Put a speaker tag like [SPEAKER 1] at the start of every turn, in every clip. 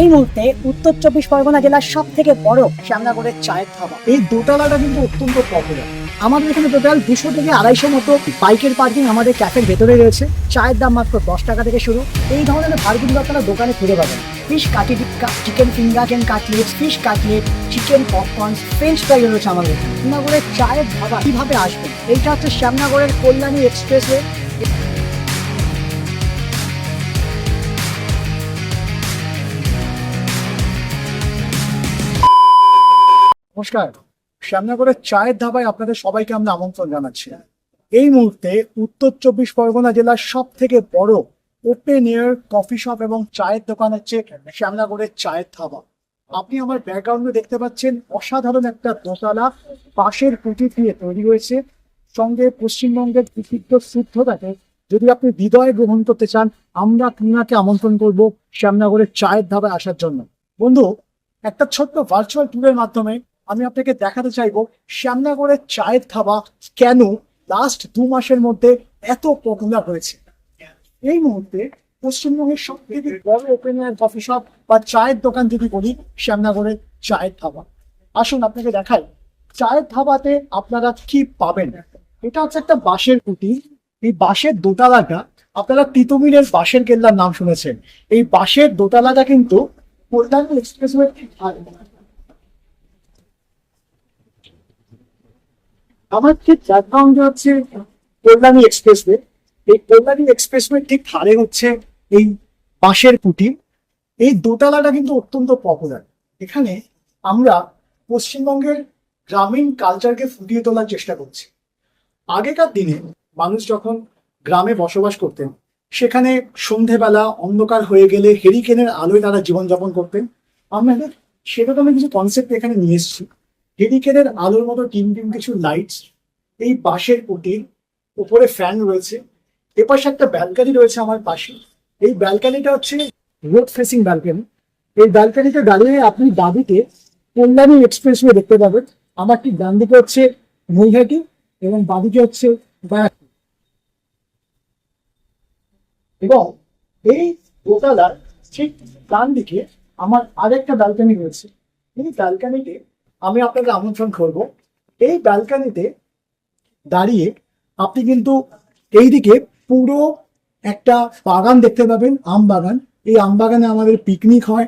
[SPEAKER 1] এই মুহূর্তে উত্তর চব্বিশ পরগনা জেলার সব থেকে বড় শ্যামনগরের চায়ের ধাবা।
[SPEAKER 2] এই দোতলাটা কিন্তু অত্যন্ত পপুলার
[SPEAKER 1] আমাদের এখানে টোটাল দুশো থেকে আড়াইশো মতো বাইকের পার্কিং আমাদের ক্যাফের ভেতরে রয়েছে। চায়ের দাম মাত্র দশ টাকা থেকে শুরু। এই ধরনের ভারগুলো আপনারা দোকানে খুঁজে পাবেন। ফিশ কাটি tikka chicken finger chicken cutlet fish cutlet chicken popcorn french fry রয়েছে আমাদের শ্যামনগরের চায়ের ধাবা কীভাবে আসবে? এইটা হচ্ছে শ্যামনগরের কল্যাণী এক্সপ্রেসওয়ে
[SPEAKER 2] নমস্কার। শ্যামনগরের চায়ের ধাবায় আপনাদের সবাইকে আমরা আমন্ত্রণ জানাচ্ছি। এই মুহূর্তে উত্তর চব্বিশ পরগনা জেলার সব থেকে বড় ওপেন এয়ার কফি শপ এবং চায়ের দোকান হচ্ছে শ্যামনগরের চায়ের ধাবা। আপনি আমার ব্যাকগ্রাউন্ডে দেখতে পাচ্ছেন, অসাধারণ একটা দোতলা পাশের কুটি দিয়ে তৈরি হয়েছে। সঙ্গে পশ্চিমবঙ্গের বিশুদ্ধ শুদ্ধতাকে যদি আপনি হৃদয়ে গ্রহণ করতে চান, আমরা আপনাকে আমন্ত্রণ করব শ্যামনগরের চায়ের ধাবায় আসার জন্য। বন্ধু, একটা ছোট্ট ভার্চুয়াল ট্যুরের মাধ্যমে আমি আপনাকে দেখাতে চাইব শ্যামনগরের চায়ের ধাবা কেন লাস্ট দু মাসের মধ্যে এত পপুলার হয়েছে। এই মুহূর্তে পশ্চিমবঙ্গের সব থেকে বড় ওপেন এয়ার কফি শপ বা চায়ের দোকান যদি বলি শ্যামনগরের চায়ের ধাবা আসুন আপনাকে দেখাই, চায়ের ধাবাতে আপনারা কি পাবেন? এটা হচ্ছে একটা বাঁশের কুটি এই বাঁশের দোতলাটা আপনারা তিতুমিরের বাঁশের কেল্লার নাম শুনেছেন। এই বাঁশের দোতলাটা কিন্তু কল্যাণী এক্সপ্রেসওয়ে আমার ঠিক ব্যাকগ্রাউন্ডে হচ্ছে কল্যাণী এক্সপ্রেসওয়ে এই কল্যাণী এক্সপ্রেসওয়ে ঠিক ধারে হচ্ছে এই বাঁশের কুটি। এই দোতলাটা কিন্তু অত্যন্ত পপুলার এখানে আমরা পশ্চিমবঙ্গের গ্রামীণ কালচারকে ফুটিয়ে তোলার চেষ্টা করছি। আগেকার দিনে মানুষ যখন গ্রামে বসবাস করতেন, সেখানে সন্ধেবেলা অন্ধকার হয়ে গেলে হেরিকেনের আলোয় তারা জীবনযাপন করতেন। আমরা সেরকমই কিছু কনসেপ্ট এখানে নিয়ে এসেছি। হেরিকেনের আলোর মতো টিম টিম কিছু লাইটস এই বাঁশের কুটির উপরে ফ্যান রয়েছে। এপাশে একটা ব্যালকানি রয়েছে আমার পাশে। এই ব্যালকানিটা হচ্ছে রোড ফেসিং ব্যালকানি এই ব্যালকানিতে দাঁড়িয়ে আপনি দাবিতে কল্যাণী এক্সপ্রেসওয়ে দেখতে পাবেন। আমার ঠিক ডান দিকে হচ্ছে নৈহাটি এবং বাদিকে হচ্ছে এবং এই দোতলার ঠিক ডান দিকে আমার আরেকটা ব্যালকানি রয়েছে। এই ব্যালকানিতে আমি আপনাকে আমন্ত্রণ করব। এই ব্যালকানিতে দাঁড়িয়ে আপনি কিন্তু এইদিকে পুরো একটা বাগান দেখতে পাবেন, আম বাগান। এই আম বাগানে আমাদের পিকনিক হয়,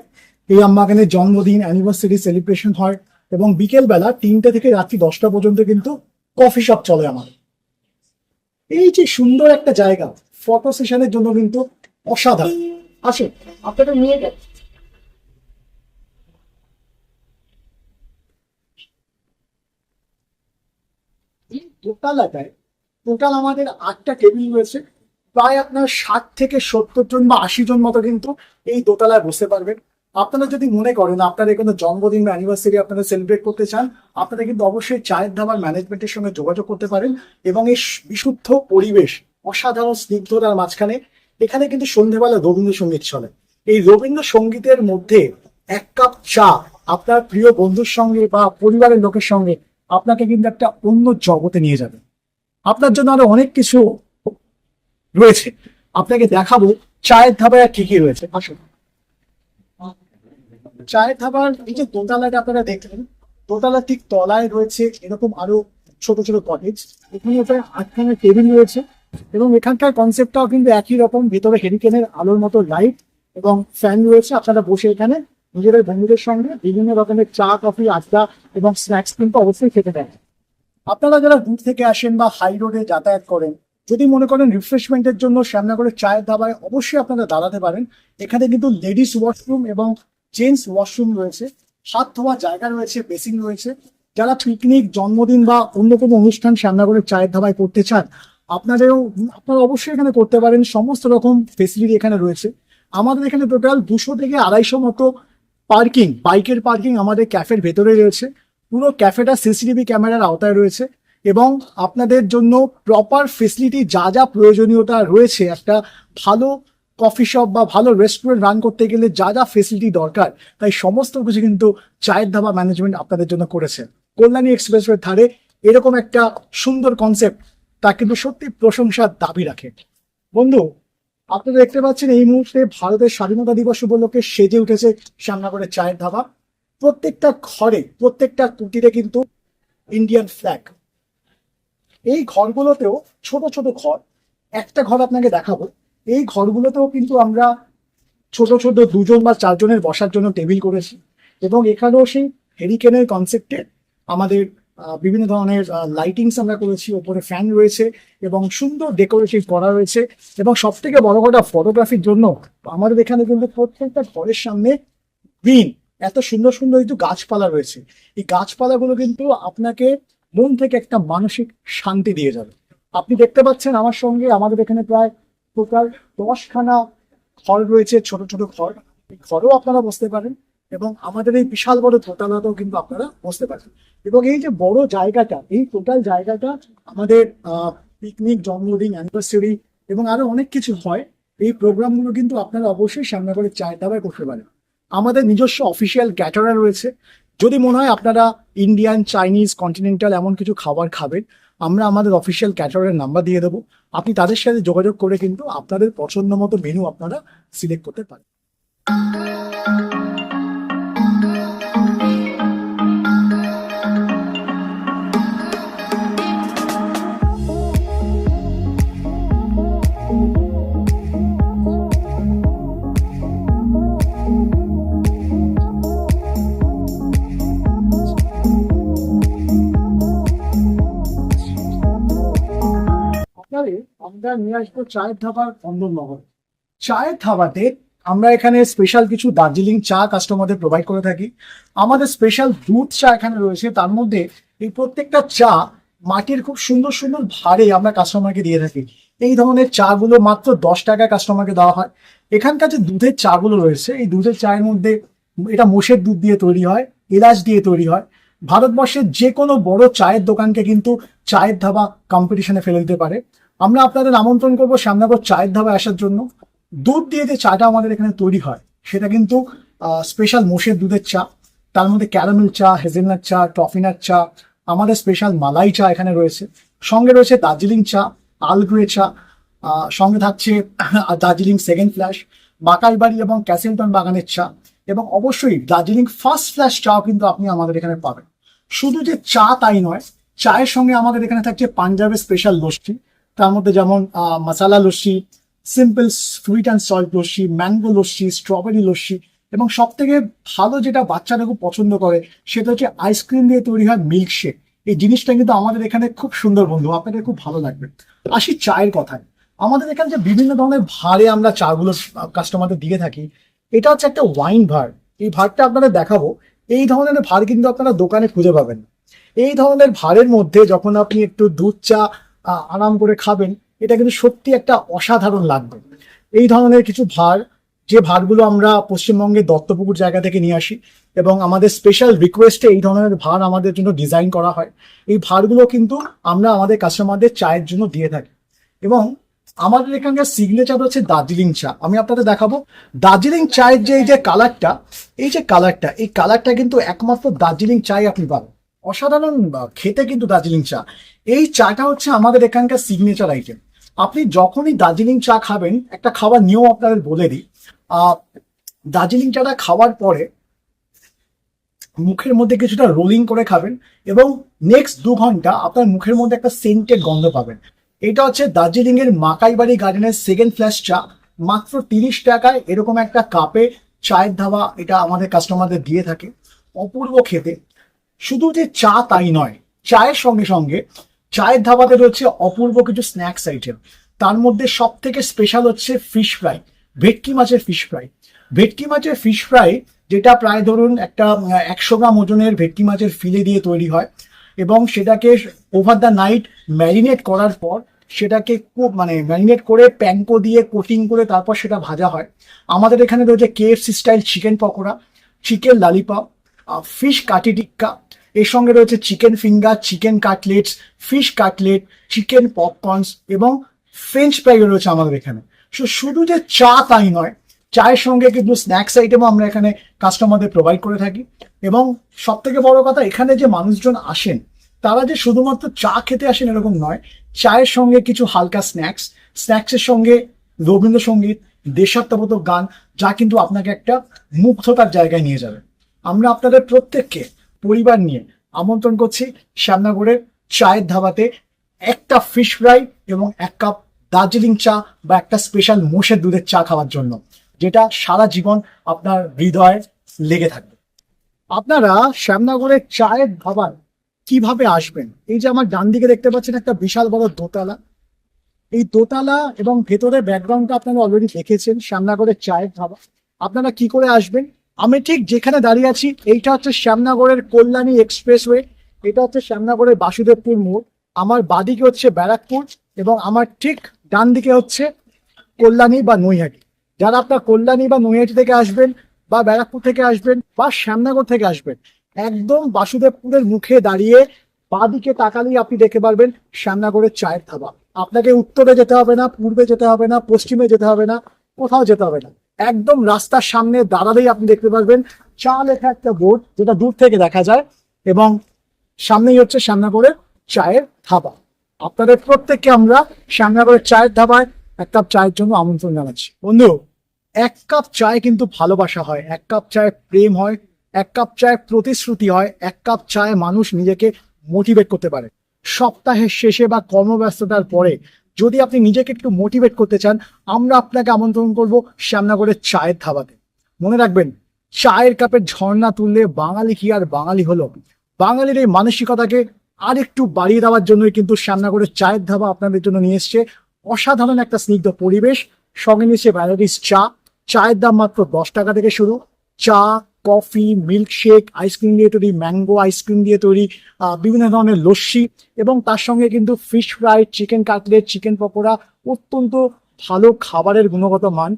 [SPEAKER 2] এই আম বাগানে জন্মদিন অ্যানিভার্সারি সেলিব্রেশন হয় এবং বিকেলবেলা তিনটে থেকে রাত্রি দশটা পর্যন্ত কিন্তু কফি শপ চলে আমার এই যে সুন্দর একটা জায়গা ফটো সেশনের জন্য কিন্তু অসাধারণ। আসুন আপনাদের নিয়ে যাই। এই দোতলাটায় টোটাল আমাদের আটটা টেবিল রয়েছে। প্রায় আপনার ষাট থেকে সত্তর জন বা আশি জন মতো কিন্তু এই দোতলায় বসতে পারবেন। আপনারা যদি মনে করেন আপনাদের কোনো জন্মদিন বা অ্যানিভার্সারি আপনারা সেলিব্রেট করতে চান, আপনারা কিন্তু অবশ্যই চায়ের ধাবার ম্যানেজমেন্টের সঙ্গে যোগাযোগ করতে পারেন এবং এই বিশুদ্ধ পরিবেশ, অসাধারণ স্নিগ্ধতার মাঝখানে এখানে কিন্তু সন্ধেবেলা রবীন্দ্রসঙ্গীত চলে। এই রবীন্দ্রসঙ্গীতের মধ্যে এক কাপ চা আপনার প্রিয় বন্ধুর সঙ্গে বা পরিবারের লোকের সঙ্গে আপনাকে কিন্তু একটা অন্য জগতে নিয়ে যাবে। আপনার জন্য আরও অনেক কিছু রয়েছে। আপনাকে দেখাবো চায়ের ধাবায় আর কি কি রয়েছে। আসুন। চায়ের ধাবার এই যে দোতলাটা আপনারা দেখলেন, দোতলার ঠিক তলায় রয়েছে এরকম আরও ছোট ছোট কটেজ এখানে প্রায় আটখানা টেবিল রয়েছে এবং এখানকার কনসেপ্টটাও কিন্তু একই রকম। ভেতরে হেরিকেনের আলোর মতো লাইট এবং ফ্যান রয়েছে। আপনারা বসে এখানে নিজেদের বন্ধুদের সঙ্গে বিভিন্ন রকমের চা, কফি, আড্ডা এবং স্ন্যাক্স কিন্তু অবশ্যই খেতে দেয় আপনারা যারা দূর থেকে আসেন বা হাই রোডে যাতায়াত করেন, যদি মনে করেন রিফ্রেশমেন্টের জন্য শ্যামনগরের চায়ের ধাবায় অবশ্যই আপনারা দাঁড়াতে পারেন। এখানে কিন্তু লেডিস ওয়াশরুম এবং জেন্টস ওয়াশরুম রয়েছে। হাত ধোয়া জায়গা রয়েছে বেসিন রয়েছে। যারা পিকনিক জন্মদিন বা অন্য কোনো অনুষ্ঠান শ্যামনগরের চায়ের ধাবায় করতে চান, আপনাদেরও, আপনারা অবশ্যই এখানে করতে পারেন। সমস্ত রকম ফেসিলিটি এখানে রয়েছে। আমাদের এখানে টোটাল দুশো থেকে আড়াইশো মতো পার্কিং, বাইকের পার্কিং আমাদের ক্যাফের ভেতরে রয়েছে। পুরো ক্যাফেটা সিসিটিভি ক্যামেরার আওতায় রয়েছে এবং আপনাদের জন্য প্রপার ফেসিলিটি যা যা প্রয়োজনীয়তা রয়েছে, একটা ভালো কফি শপ বা ভালো রেস্টুরেন্ট রান করতে গেলে যা যা ফেসিলিটি দরকার, তাই সমস্ত কিছু কিন্তু চায়ের ধাবা ম্যানেজমেন্ট আপনাদের জন্য করেছে। কল্যাণী এক্সপ্রেসওয়ের ধারে এরকম একটা সুন্দর কনসেপ্ট তা কিন্তু সত্যি প্রশংসার দাবি রাখে। বন্ধু আপনারা দেখতে পাচ্ছেন এই মুহূর্তে ভারতের স্বাধীনতা দিবস উপলক্ষে সেজে উঠেছে শ্যামনগরের চায়ের ধাবা। প্রত্যেকটা ঘরে, প্রত্যেকটা কুটিরে কিন্তু ইন্ডিয়ান ফ্ল্যাগ এই ঘরগুলোতেও ছোট ছোট ঘর। একটা ঘর আপনাকে দেখাবো। এই ঘরগুলোতেও কিন্তু আমরা ছোট ছোট দুজন বা চারজনের বসার জন্য টেবিল করেছি এবং এখানেও সেই হেরিকেনের কনসেপ্টে আমাদের বিভিন্ন ধরনের লাইটিংস আমরা করেছি, ওপরে ফ্যান রয়েছে এবং সুন্দর ডেকোরেটিভ করা রয়েছে এবং সব থেকে বড় কথা ফটোগ্রাফির জন্য আমাদের এখানে কিন্তু প্রত্যেকটা ঘরের সামনে গ্রিন এত সুন্দর সুন্দর কিন্তু গাছপালা রয়েছে। এই গাছপালাগুলো কিন্তু আপনাকে মন থেকে একটা মানসিক শান্তি দিয়ে যাবে। আপনি দেখতে পাচ্ছেন আমার সঙ্গে আমাদের এখানে প্রায় টোটাল দশখানা ঘর রয়েছে, ছোট ছোট ঘর। ঘরেও আপনারা বসতে পারেন। এবং আমাদের এই বিশাল বড় দোতলাতেও কিন্তু আপনারা বসতে পারেন এবং এই যে বড় জায়গাটা, এই টোটাল জায়গাটা আমাদের পিকনিক জন্মদিন অ্যানিভার্সারি এবং আরও অনেক কিছু হয়, এই প্রোগ্রামগুলো কিন্তু আপনারা অবশ্যই সামনে করে চায়ের দাবায় করতে পারেন। আমাদের নিজস্ব অফিসিয়াল ক্যাটারার রয়েছে। যদি মনে হয় আপনারা ইন্ডিয়ান চাইনিজ কন্টিনেন্টাল এমন কিছু খাবার খাবেন, আমরা আমাদের অফিসিয়াল ক্যাটারের নাম্বার দিয়ে দেবো। আপনি তাদের সাথে যোগাযোগ করে কিন্তু আপনাদের পছন্দ মতো মেনু আপনারা সিলেক্ট করতে পারেন। আসব চায়ের ধাবার চন্দননগর চায়ের ধাবাতে আমরা এখানে স্পেশাল কিছু দার্জিলিং চা কাস্টমারদের প্রোভাইড করে থাকি। আমাদের স্পেশাল দুধ চা এখানে রয়েছে। তার মধ্যে এই প্রত্যেকটা চা মাটির খুব সুন্দর সুন্দর ভারে আমরা কাস্টমারকে দিয়ে থাকি। এই ধরনের চা গুলো মাত্র দশ টাকায় কাস্টমারকে দেওয়া হয়। এখানকার যে দুধের চা গুলো রয়েছে, এই দুধের চায়ের মধ্যে এটা মোষের দুধ দিয়ে তৈরি হয়, এলাচ দিয়ে তৈরি হয়। ভারতবর্ষের যে কোনো বড় চায়ের দোকানকে কিন্তু চায়ের ধাবা কম্পিটিশনে ফেলে দিতে পারে। আমরা আপনাদের আমন্ত্রণ করব শ্যামনগর চায়ের ধাবায় আসার জন্য। দুধ দিয়ে যে চাটা আমাদের এখানে তৈরি হয়, সেটা কিন্তু স্পেশাল মোষের দুধের চা। তার মধ্যে ক্যারামেল চা হেজেলনাট চা টফিনাট চা, আমাদের স্পেশাল মালাই চা এখানে রয়েছে। সঙ্গে রয়েছে দার্জিলিং চা আলগ্রে চা সঙ্গে থাকছে দার্জিলিং সেকেন্ড ফ্ল্যাশ মাকাইবাড়ি এবং ক্যাসিলটন বাগানের চা। এবং অবশ্যই দার্জিলিং ফার্স্ট ফ্ল্যাশ চাও কিন্তু আপনি আমাদের এখানে পাবেন। শুধু যে চা তাই নয়, চায়ের সঙ্গে আমাদের এখানে থাকছে পাঞ্জাবের স্পেশাল লস্যি। তার মধ্যে যেমন masala lassi simple sweet and salt lassi mango lassi strawberry lassi এবং সব থেকে ভালো যেটা বাচ্চারা খুব পছন্দ করে সেটা হচ্ছে আইসক্রিম দিয়ে তৈরি হয় মিল্ক শেক এই জিনিসটা কিন্তু আমাদের এখানে খুব সুন্দর বন্ধু, আপনাদের খুব ভালো লাগবে। আসি চায়ের কথায়। আমাদের এখানে যে বিভিন্ন ধরনের ভারে আমরা চাগুলো কাস্টমারদের দিয়ে থাকি, এটা হচ্ছে একটা ওয়াইন ভার এই ভারটা আপনাদের দেখাবো। এই ধরনের ভার কিন্তু আপনারা দোকানে খুঁজে পাবেন। এই ধরনের ভারের মধ্যে যখন আপনি একটু দুধ চা আরাম করে খাবেন, এটা কিন্তু সত্যি একটা অসাধারণ লাগবে। এই ধরনের কিছু ভার, যে ভারগুলো আমরা পশ্চিমবঙ্গের দত্তপুকুর জায়গা থেকে নিয়ে আসি এবং আমাদের স্পেশাল রিকোয়েস্টে এই ধরনের ভার আমাদের জন্য ডিজাইন করা হয়, এই ভারগুলো কিন্তু আমরা আমাদের কাস্টমারদের চায়ের জন্য দিয়ে থাকি। এবং আমাদের এখানকার সিগনেচার হচ্ছে দার্জিলিং চা। আমি আপনাদের দেখাবো, দার্জিলিং চায়ের যে এই যে কালারটা এই যে কালারটা এই কালারটা কিন্তু একমাত্র দার্জিলিং চাই আপনি পাবেন। অসাধারণ খেতে কিন্তু দার্জিলিং চা। এই চাটা হচ্ছে আমাদের এখানকার সিগনেচার আইটেম আপনি যখনই দার্জিলিং চা খাবেন, একটা খাবার নিয়ম আপনাদের বলে দিই দার্জিলিং চাটা খাওয়ার পরে মুখের মধ্যে কিছুটা রোলিং করে খাবেন এবং নেক্সট দু ঘণ্টা আপনার মুখের মধ্যে একটা সেন্টেড গন্ধ পাবেন। এটা হচ্ছে দার্জিলিং এর মাকাইবাড়ি গার্ডেনের সেকেন্ড ফ্ল্যাশ চা। মাত্র তিরিশ টাকায় এরকম একটা কাপে চায়ের ধাবা এটা আমাদের কাস্টমারদের দিয়ে থাকে। অপূর্ব খেতে। শুধু যে চা তাই নয়, চায়ের সঙ্গে সঙ্গে চায়ের ধাবাতে রয়েছে অপূর্ব কিছু স্ন্যাক্স আইটেম তার মধ্যে সব থেকে স্পেশাল হচ্ছে ফিশ ফ্রাই ভেটকি মাছের ফিশ ফ্রাই ভেটকি মাছের ফিশ ফ্রাই যেটা প্রায় ধরুন একটা একশো গ্রাম ওজনের ভেটকি মাছের ফিলে দিয়ে তৈরি হয় এবং সেটাকে ওভার দ্য নাইট ম্যারিনেট করার পর সেটাকে খুব মানে ম্যারিনেট করে প্যাঙ্কো দিয়ে কোটিং করে তারপর সেটা ভাজা হয়। আমাদের এখানে রয়েছে KFC style chicken pakora chicken lollipop fish কাটি টিক্কা এর সঙ্গে রয়েছে chicken finger chicken cutlets fish cutlet chicken popcorns এবং ফ্রেঞ্চ ফ্রাইও রয়েছে আমাদের এখানে। সো শুধু যে চা তাই নয়, চায়ের সঙ্গে কিন্তু স্ন্যাক্স আইটেমও আমরা এখানে কাস্টমারদের প্রোভাইড করে থাকি। এবং সব থেকে বড় কথা, এখানে যে মানুষজন আসেন, তারা যে শুধুমাত্র চা খেতে আসেন এরকম নয়, চায়ের সঙ্গে কিছু হালকা স্ন্যাক্স স্ন্যাক্সের সঙ্গে রবীন্দ্রসঙ্গীত, দেশাত্মবোধক গান, যা কিন্তু আপনাকে একটা মুগ্ধতার জায়গায় নিয়ে যাবে। আমরা আপনাদের প্রত্যেককে পরিবার নিয়ে আমন্ত্রণ করছি শ্যামনগরের চায়ের ধাবাতে একটা ফিশ ফ্রাই এবং এক কাপ দার্জিলিং চা বা একটা স্পেশাল মোষের দুধের চা খাওয়ার জন্য, যেটা সারা জীবন আপনার হৃদয়ে লেগে থাকবে। আপনারা শ্যামনগরের চায়ের ধাবায় কীভাবে আসবেন? এই যে আমার ডান দিকে দেখতে পাচ্ছেন একটা বিশাল বড় দোতলা। এই দোতলা এবং ভেতরে ব্যাকগ্রাউন্ডটা আপনারা অলরেডি দেখেছেন, শ্যামনগরের চায়ের ধাবা। আপনারা কি করে আসবেন? আমি ঠিক যেখানে দাঁড়িয়ে আছি, এইটা হচ্ছে শ্যামনগরের কল্যাণী এক্সপ্রেসওয়ে, এটা হচ্ছে শ্যামনগরের বাসুদেবপুর মোড়। আমার বাদিকে হচ্ছে ব্যারাকপুর এবং আমার ঠিক ডান দিকে হচ্ছে কল্যাণী বা নৈহাটি। যারা আপনার কল্যাণী বা নৈহাটি থেকে আসবেন বা ব্যারাকপুর থেকে আসবেন বা শ্যামনগর থেকে আসবেন, একদম বাসুদেবপুরের মুখে দাঁড়িয়ে বাদিকে তাকালেই আপনি দেখতে পারবেন শ্যামনগরের চায়ের ধাবা। আপনাকে উত্তরে যেতে হবে না, পূর্বে যেতে হবে না, পশ্চিমে যেতে হবে না, কোথাও যেতে হবে না। একদম রাস্তার সামনে দাঁড়ালেই আপনি দেখতে পারবেন। চা লেখা একটা বোর্ড যেটা দূর থেকে দেখা যায় এবং সামনেই হচ্ছে শ্যামনগরের চায়ের ধাবা। আপনাদের প্রত্যেককে আমরা শ্যামনগরের চায়ের ধাবায় এক কাপ চায়ের জন্য আমন্ত্রণ জানাচ্ছি। বন্ধু, এক কাপ চায় কিন্তু ভালোবাসা হয়। এক কাপ চায় প্রেম হয়, এক কাপ চায় প্রতিশ্রুতি হয়, এক কাপ চায় মানুষ নিজেকে মোটিভেট করতে পারে। সপ্তাহের শেষে বা কর্মব্যস্ততার পরে যদি আপনি নিজেকে একটু মোটিভেট করতে চান, আমরা আপনাকে আমন্ত্রণ করব শ্যামনগরের চায়ের ধাবাতে। মনে রাখবেন, চায়ের কাপের ঝর্ণা তুললে বাঙালি কি আর বাঙালি হলো? বাঙালির এই মানসিকতাকে আরেকটু বাড়িয়ে দেওয়ার জন্যই কিন্তু শ্যামনগরের চায়ের ধাবা আপনাদের জন্য নিয়ে এসছে। অসাধারণ একটা স্নিগ্ধ পরিবেশ, সঙ্গে নিচ্ছে ভ্যারাইটিস চা। চায়ের দাম মাত্র দশ টাকা থেকে শুরু। চা কফি মিল্কশেক আইসক্রিম দিয়ে তৈরি ম্যাঙ্গো আইসক্রিম দিয়ে তৈরি বিভিন্ন ধরনের লস্যি এবং তার সঙ্গে কিন্তু fish fry chicken cutlet chicken pakora অত্যন্ত ভালো খাবারের গুণগত মান।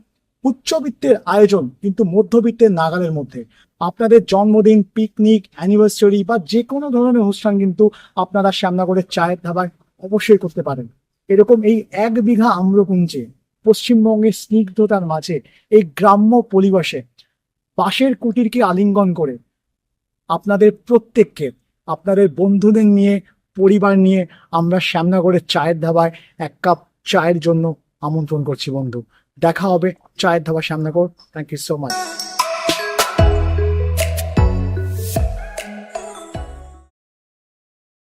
[SPEAKER 2] উচ্চবিত্তের আয়োজন কিন্তু মধ্যবিত্তের নাগালের মধ্যে। আপনাদের জন্মদিন পিকনিক অ্যানিভার্সারি বা যে কোনো ধরনের অনুষ্ঠান কিন্তু আপনারা শ্যামনগরের চায়ের ধাবায় অবশ্যই করতে পারেন। এরকম এই এক বিঘা আম্রকুঞ্জে পশ্চিমবঙ্গের স্নিগ্ধতার মাঝে এই গ্রাম্য পরিবেশে পাশের কুটিরকে আলিঙ্গন করে আপনাদের প্রত্যেককে, আপনাদের বন্ধুদের নিয়ে, পরিবার নিয়ে আমরা শ্যামনগরের চায়ের ধাবায় এক কাপ চায়ের জন্য আমন্ত্রণ করছি বন্ধু। দেখা হবে চায়ের dhaba Shyamnagar. Thank you so much